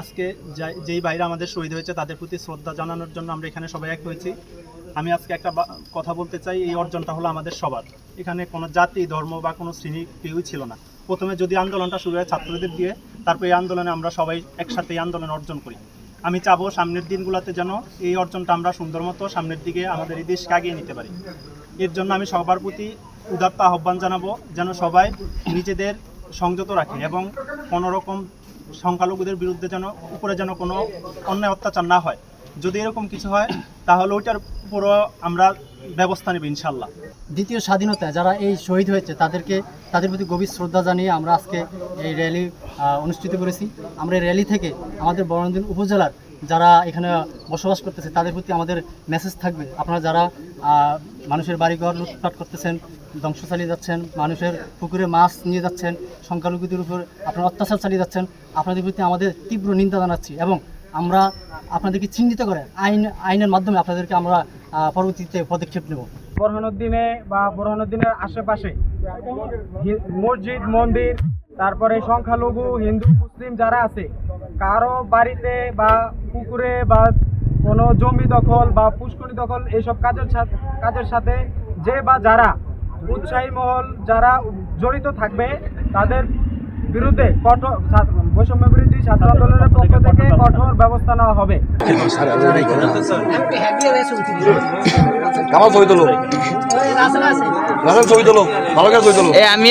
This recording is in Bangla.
আজকে যেই বাইরে আমাদের শহীদ হয়েছে, তাদের প্রতি শ্রদ্ধা জানানোর জন্য আমরা এখানে সবাই এক হয়েছি। আমি আজকে একটা কথা বলতে চাই, এই অর্জনটা হলো আমাদের সবার। এখানে কোনো জাতি, ধর্ম বা কোনো শ্রেণি কেউই ছিল না। প্রথমে যদি আন্দোলনটা শুরু হয় ছাত্রদের দিয়ে, তারপর এই আন্দোলনে আমরা সবাই একসাথে এই আন্দোলন অর্জন করি। আমি চাবো সামনের দিনগুলোতে যেন এই অর্জনটা আমরা সুন্দর মতো সামনের দিকে আমাদের এই দেশকে আগিয়ে নিতে পারি। এর জন্য আমি সবার প্রতি উদাত্ত আহ্বান জানাব, যেন সবাই নিজেদের সংযত রাখে এবং কোনো রকম সংখ্যালঘুদের বিরুদ্ধে যেন, উপরে যেন কোনো অন্যায় অত্যাচার না হয়। যদি এরকম কিছু হয়, তাহলে ওইটার উপরও আমরা ব্যবস্থা নেব ইনশাল্লাহ দ্বিতীয় স্বাধীনতা, যারা এই শহীদ হয়েছে, তাদেরকে, তাদের প্রতি গভীর শ্রদ্ধা জানিয়ে আমরা আজকে এই র্যালি অনুষ্ঠিত করেছি। আমরা এই র্যালি থেকে আমাদের বরণদিন উপজেলার যারা এখানে বসবাস করতেছে, তাদের প্রতি আমাদের মেসেজ থাকবে। আপনারা যারা মানুষের বাড়িঘর লুটপাট করতেছেন ধ্বংস চালিয়ে যাচ্ছেন, মানুষের পুকুরে মাছ নিয়ে যাচ্ছেন, সংখ্যালঘুদের উপর আপনারা অত্যাচার চালিয়ে যাচ্ছেন, আপনাদের প্রতি আমাদের তীব্র নিন্দা জানাচ্ছি এবং আমরা আপনাদেরকে চিহ্নিত করে আইন, আইনের মাধ্যমে আপনাদেরকে আমরা পরবর্তীতে পদক্ষেপ নেব। বোরহানুদ্দিনে বা বোরহানুদ্দিনের আশেপাশে মসজিদ, মন্দির, তারপরে সংখ্যালঘু, হিন্দু, মুসলিম যারা আছে কারও বাড়িতে বা পুকুরে বা কোনো জমি দখল বা পুষ্করণী দখল এইসব কাজের সাথে কাজের সাথে যে বা যারা উৎসাহী মহল যারা জড়িত থাকবে তাদের বিরুদ্ধে কঠোর বৈষম্য বিরোধী ছাত্র আন্দোলনের পক্ষ থেকে কঠোর ব্যবস্থা নেওয়া হবে। ছবি তোলো। ছবি তোলো। ভালো করে ছবি তোলো। আমি